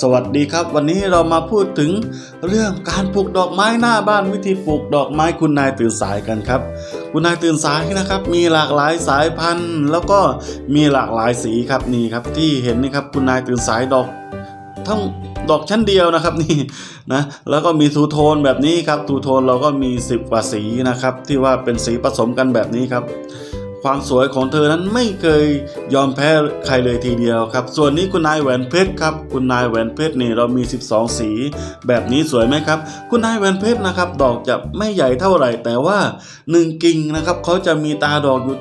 สวัสดีครับ วันนี้เรามาพูดถึงเรื่องการปลูกดอกไม้หน้าบ้านวิธีปลูกดอกไม้คุณนายตื่นสายกันครับ คุณนายตื่นสายนะครับ มีหลากหลายสายพันธุ์ แล้วก็มีหลากหลายสีครับนี่ครับที่เห็นนี่ครับคุณนายตื่นสายดอกทั้งดอกชั้นเดียวนะครับนี่นะแล้วก็มีทูโทนแบบนี้ครับทูโทนเราก็มี 10 กว่าสีนะครับที่ว่าเป็นสีผสมกันแบบนี้ครับ ความสวยของเธอนั้นไม่เคยยอมแพ้ใครเลยทีเดียวครับ ส่วนนี้คุณนายแหวนเพชรครับ คุณนายแหวนเพชรนี่เรามี 12 สี แบบนี้สวยไหมครับ คุณนายแหวนเพชรนะครับ ดอกจะไม่ใหญ่เท่าไหร่ แต่ว่า 1 กิ่งนะครับเขาจะมีตาดอกอยู่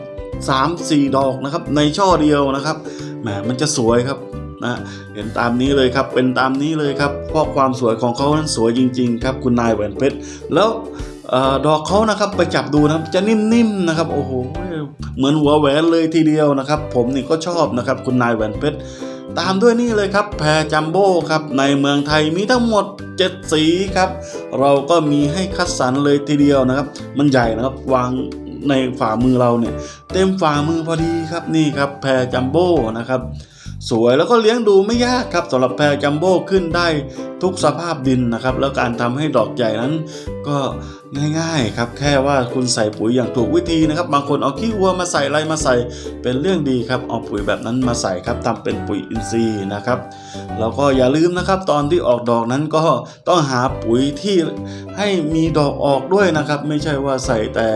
3 4 ดอกนะครับ ในช่อเดียวนะครับแหมมันจะสวยครับนะเห็นตามนี้เลยครับเป็นตามนี้เลยครับเพราะความสวยของเขานั้นสวยจริง ๆ ครับคุณนายแหวนเพชรแล้วอดอกเขานะครับไปจับดูนะจะนิ่มๆนะครับ โอ้โห เหมือนหัวแหวนเลยทีเดียวนะครับ ผมนี่ก็ชอบนะครับคุณนายแหวนเพชรตามด้วยนี่เลยครับแพรจัมโบ้ครับในเมืองไทยมีทั้งหมด 7 สีครับ เราก็มีให้คัดสรรเลยทีเดียวนะครับ มันใหญ่นะครับวางในฝ่ามือเราเนี่ย เต็มฝ่ามือพอดีครับนี่ครับแพรจัมโบ้นะครับสวยแล้วก็เลี้ยงดูไม่ยากครับสำหรับแพรจัมโบ้ขึ้นได้ทุกสภาพดินนะครับ แล้วการทำให้ดอกใหญ่นั้นก็ง่ายๆครับแค่ว่าคุณใส่ปุ๋ยอย่างถูกวิธีนะครับ บางคนเอาขี้วัวมาใส่อะไรมาใส่เป็นเรื่องดีครับเอาปุ๋ยแบบนั้นมาใส่ครับทำเป็นปุ๋ยอินทรีย์นะครับแล้วก็อย่าลืมนะครับ ตอนที่ออกดอกนั้นก็ต้องหาปุ๋ยที่ให้มีดอกออกด้วยนะครับ ไม่ใช่ว่าใส่แต่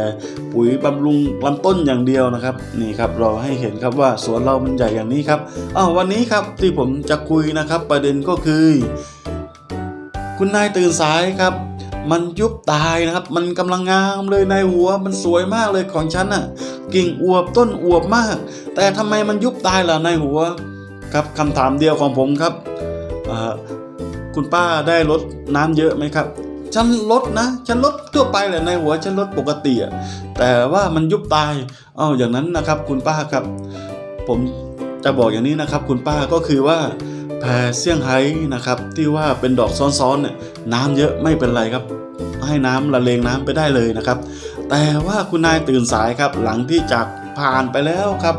ปุ๋ยบำรุงลำต้นอย่างเดียวนะครับนี่ครับเราให้เห็นครับว่าสวนเรามันใหญ่อย่างนี้ครับอ้าววันนี้ครับที่ผมจะคุยนะครับ ประเด็นก็คือ คุณนายตื่นสายครับ มันยุบตายนะครับ มันกำลังงามเลยในหัว มันสวยมากเลยของฉันน่ะ กิ่งอวบต้นอวบมาก แต่ทำไมมันยุบตายล่ะในหัว ครับคำถามเดียวของผมครับคุณป้าได้ลดน้ำเยอะไหมครับฉันลดนะ ฉันลดทั่วไปแหละในหัวฉันลดปกติอะแต่ว่ามันยุบตายอ้าวอย่างนั้นนะครับ คุณป้าครับ ผมจะบอกอย่างนี้นะครับ คุณป้าก็คือว่า แพรเซี่ยงไฮ้นะครับ ที่ว่าเป็นดอกซ้อนๆเนี่ยน้ำเยอะไม่เป็นไรครับ ให้น้ำละเลงน้ำไปได้เลยนะครับ แต่ว่าคุณนายตื่นสายครับหลังที่จากผ่านไปแล้วครับ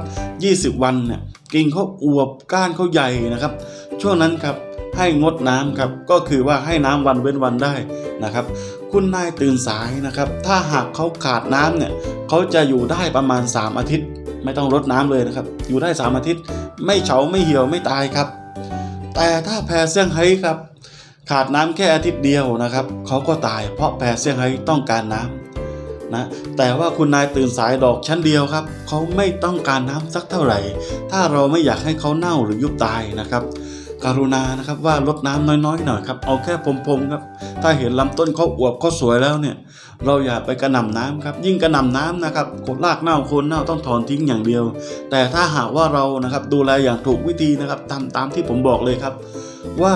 20 วันเนี่ยกิ่งเขาอวบก้านเขาใหญ่นะครับ ช่วงนั้นครับให้งดน้ำครับก็คือว่าให้น้ำวันเว้นวันได้นะครับ คุณนายตื่นสายนะครับ ถ้าหากเขาขาดน้ำเนี่ยเขาจะอยู่ได้ประมาณ 3 อาทิตย์ ไม่ต้องรดน้ำเลยนะครับ อยู่ได้ 3 อาทิตย์ ไม่เฉาไม่เหี่ยวไม่ตายครับ แต่ถ้าแพรเซี่ยงไฮ้ครับ ขาดน้ำแค่อาทิตย์เดียวนะครับเขาก็ตายเพราะแพรเซี่ยงไฮ้ต้องการน้ำนะแต่ว่าคุณนายตื่นสายดอกชั้นเดียวครับเขาไม่ต้องการน้ำสักเท่าไหร่ ถ้าเราไม่อยากให้เขาเน่าหรือยุบตายนะครับ กรุณานะครับว่าลดน้ำน้อยๆหน่อยครับเอาแค่พรมๆครับ ถ้าเห็นลำต้นเขาอวบเขาสวยแล้วเนี่ย เราอย่าไปกระหน่ำน้ำครับ ยิ่งกระหน่ำน้ำนะครับโคนรากเน่าโคนเน่าต้องถอนทิ้งอย่างเดียว แต่ถ้าหากว่าเรานะครับดูแลอย่างถูกวิธีนะครับตามตามที่ผมบอกเลยครับ ว่า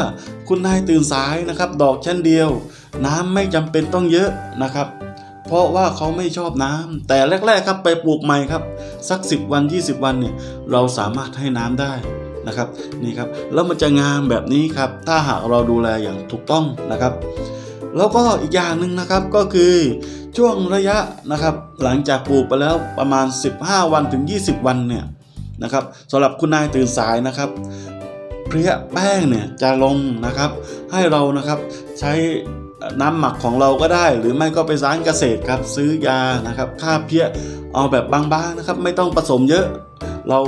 คุณนายตื่นสายนะครับ ดอกชั้นเดียว น้ำไม่จำเป็นต้องเยอะนะครับเพราะว่าเขาไม่ชอบน้ำแต่แรก ๆ ครับไปปลูกใหม่ครับ สัก 10 วัน 20 วันเนี่ยเราสามารถให้น้ำได้ นะครับนี่ครับแล้วมันจะงามแบบนี้ครับถ้าหากเราดูแลอย่างถูกต้องนะครับ แล้วก็อีกอย่างหนึ่งนะครับก็คือช่วงระยะนะครับหลังจากปลูกไปแล้วประมาณ 15 วันถึง 20 วันเนี่ยนะครับสำหรับคุณนายตื่นสายนะครับเพลี้ยแป้งเนี่ยจะลงนะครับ ให้เรานะครับใช้น้ำหมักของเราก็ได้ หรือไม่ก็ไปร้านเกษตรครับซื้อยานะครับฆ่าเพี้ยเอาแบบบางๆนะครับ ไม่ต้องผสมเยอะเรา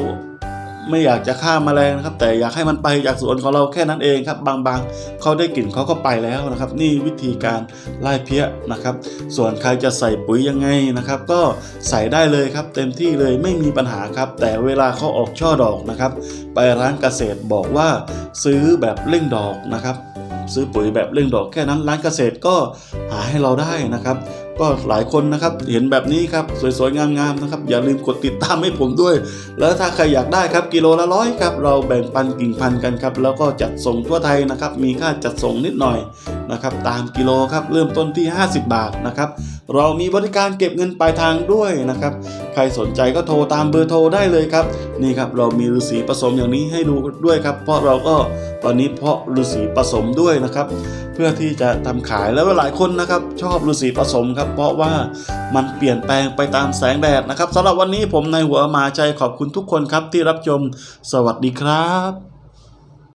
ไม่อยากจะฆ่าแมลงนะครับ แต่อยากให้มันไปจากสวนของเราแค่นั้นเองครับ บางๆเขาได้กลิ่นเขาก็ไปแล้วนะครับ นี่วิธีการไล่เพี้ยนะครับ ส่วนใครจะใส่ปุ๋ยยังไงนะครับ ก็ใส่ได้เลยครับ เต็มที่เลยไม่มีปัญหาครับ แต่เวลาเขาออกช่อดอกนะครับ ไปร้านเกษตรบอกว่าซื้อแบบเร่งดอกนะครับ ซื้อปุ๋ยแบบเร่งดอกแค่นั้นร้านเกษตรก็หาให้เราได้นะครับ ก็หลายคนนะครับเห็นแบบนี้ครับสวยๆงามๆนะครับอย่าลืมกดติดตามให้ผมด้วย แล้วถ้าใครอยากได้ครับกิโลละร้อยครับเราแบ่งปันกิ่งพันกันครับแล้วก็จัดส่งทั่วไทยนะครับมีค่าจัดส่งนิดหน่อยนะครับตามกิโลครับเริ่มต้นที่ 50 บาทนะครับเรามีบริการเก็บเงินปลายทางด้วยนะครับใครสนใจก็โทรตามเบอร์โทรได้เลยครับนี่ครับเรามีฤาษีผสมอย่างนี้ให้ดูด้วยครับเพราะเราก็ตอนนี้เพาะฤาษีผสมด้วยนะครับ เพื่อที่จะทำขายแล้วหลายคนนะครับ ชอบฤาษีผสมครับ เพราะว่ามันเปลี่ยนแปลงไปตามแสงแดดนะครับสำหรับวันนี้ผมในายหัวหมาใจขอบคุณทุกคนครับที่รับชม สวัสดีครับ